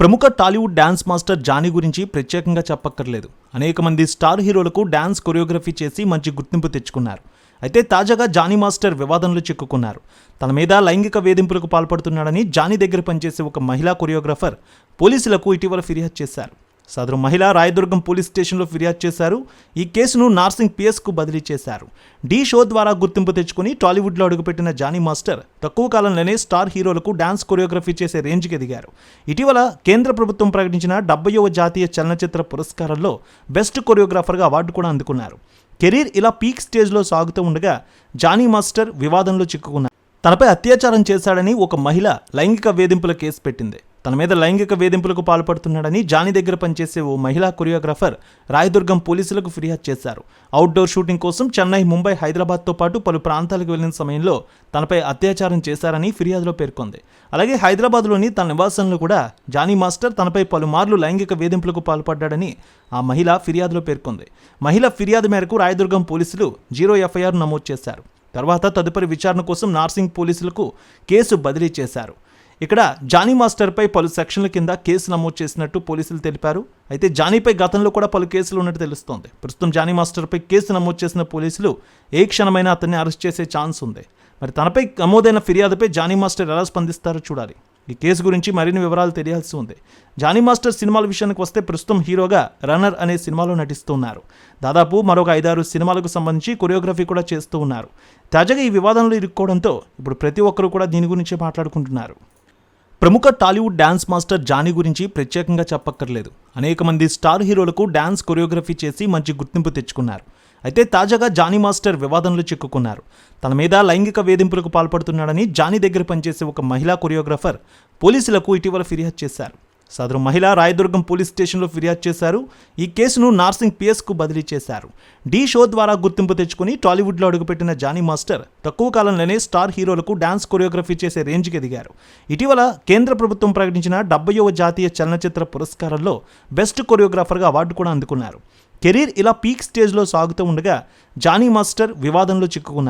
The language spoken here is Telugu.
ప్రముఖ టాలీవుడ్ డ్యాన్స్ మాస్టర్ జానీ గురించి ప్రత్యేకంగా చెప్పక్కర్లేదు. అనేక మంది స్టార్ హీరోలకు డ్యాన్స్ కొరియోగ్రఫీ చేసి మంచి గుర్తింపు తెచ్చుకున్నారు. అయితే తాజాగా జానీ మాస్టర్ వివాదంలో చిక్కుకున్నారు. తన మీద లైంగిక వేధింపులకు పాల్పడుతున్నాడని జానీ దగ్గర పనిచేసే ఒక మహిళా కొరియోగ్రాఫర్ పోలీసులకు ఇటీవల ఫిర్యాదు చేశారు. సదరు మహిళ రాయదుర్గం పోలీస్ స్టేషన్లో ఫిర్యాదు చేశారు. ఈ కేసును నార్సింగ్ పిఎస్కు బదిలీ చేశారు. ఢీ షో ద్వారా గుర్తింపు తెచ్చుకుని టాలీవుడ్లో అడుగుపెట్టిన జానీ మాస్టర్ తక్కువ కాలంలోనే స్టార్ హీరోలకు డాన్స్ కొరియోగ్రఫీ చేసే రేంజ్కి ఎదిగారు. ఇటీవల కేంద్ర ప్రభుత్వం ప్రకటించిన డెబ్బయవ జాతీయ చలనచిత్ర పురస్కారంలో బెస్ట్ కొరియోగ్రాఫర్గా అవార్డు కూడా అందుకున్నారు. కెరీర్ ఇలా పీక్ స్టేజ్లో సాగుతూ ఉండగా జానీ మాస్టర్ వివాదంలో చిక్కుకున్నారు. తనపై అత్యాచారం చేశాడని ఒక మహిళ లైంగిక వేధింపుల కేసు పెట్టింది. తన మీద లైంగిక వేధింపులకు పాల్పడుతున్నాడని జానీ దగ్గర పనిచేసే ఓ మహిళా కొరియోగ్రాఫర్ రాయదుర్గం పోలీసులకు ఫిర్యాదు చేశారు. అవుట్డోర్ షూటింగ్ కోసం చెన్నై ముంబై హైదరాబాద్తో పాటు పలు ప్రాంతాలకు వెళ్ళిన సమయంలో తనపై అత్యాచారం చేశారని ఫిర్యాదులో పేర్కొంది. అలాగే హైదరాబాద్లోని తన నివాసంలో కూడా జానీ మాస్టర్ తనపై పలుమార్లు లైంగిక వేధింపులకు పాల్పడ్డాడని ఆ మహిళ ఫిర్యాదులో పేర్కొంది. మహిళ ఫిర్యాదు మేరకు రాయదుర్గం పోలీసులు జీరో ఎఫ్ఐఆర్ నమోదు చేశారు. తర్వాత తదుపరి విచారణ కోసం నార్సింగ్ పోలీసులకు కేసు బదిలీ చేశారు. ఇక్కడ జానీ మాస్టర్పై పలు సెక్షన్ల కింద కేసు నమోదు చేసినట్టు పోలీసులు తెలిపారు. అయితే జానీపై గతంలో కూడా పలు కేసులు ఉన్నట్టు తెలుస్తోంది. ప్రస్తుతం జానీ మాస్టర్పై కేసు నమోదు చేసిన పోలీసులు ఏ క్షణమైనా అతన్ని అరెస్ట్ చేసే ఛాన్స్ ఉంది. మరి తనపై నమోదైన ఫిర్యాదుపై జానీ మాస్టర్ ఎలా స్పందిస్తారో చూడాలి. ఈ కేసు గురించి మరిన్ని వివరాలు తెలియాల్సి ఉంది. జానీ మాస్టర్ సినిమాల విషయానికి వస్తే ప్రస్తుతం హీరోగా రన్నర్ అనే సినిమాలో నటిస్తున్నారు. దాదాపు మరొక ఐదారు సినిమాలకు సంబంధించి కొరియోగ్రఫీ కూడా చేస్తూ ఉన్నారు. తాజాగా ఈ వివాదంలో ఇరుక్కోవడంతో ఇప్పుడు ప్రతి ఒక్కరూ కూడా దీని గురించి మాట్లాడుకుంటున్నారు. ప్రముఖ టాలీవుడ్ డ్యాన్స్ మాస్టర్ జానీ గురించి ప్రత్యేకంగా చెప్పక్కర్లేదు. అనేక మంది స్టార్ హీరోలకు డ్యాన్స్ కొరియోగ్రఫీ చేసి మంచి గుర్తింపు తెచ్చుకున్నారు. అయితే తాజాగా జానీ మాస్టర్ వివాదంలో చిక్కుకున్నారు. తన మీద లైంగిక వేధింపులకు పాల్పడుతున్నాడని జానీ దగ్గర పనిచేసే ఒక మహిళా కొరియోగ్రాఫర్ పోలీసులకు ఇటీవల ఫిర్యాదు చేశారు. సదరు మహిళ రాయదుర్గం పోలీస్ స్టేషన్లో ఫిర్యాదు చేశారు. ఈ కేసును నార్సింగ్ పిఎస్కు బదిలీ చేశారు. ఢీ షో ద్వారా గుర్తింపు తెచ్చుకుని టాలీవుడ్లో అడుగుపెట్టిన జానీ మాస్టర్ తక్కువ కాలంలోనే స్టార్ హీరోలకు డాన్స్ కొరియోగ్రఫీ చేసే రేంజ్కి ఎదిగారు. ఇటీవల కేంద్ర ప్రభుత్వం ప్రకటించిన డెబ్బైవ జాతీయ చలనచిత్ర పురస్కారంలో బెస్ట్ కొరియోగ్రాఫర్గా అవార్డు కూడా అందుకున్నారు. కెరీర్ ఇలా పీక్ స్టేజ్లో సాగుతూ ఉండగా జానీ మాస్టర్ వివాదంలో చిక్కుకున్నారు.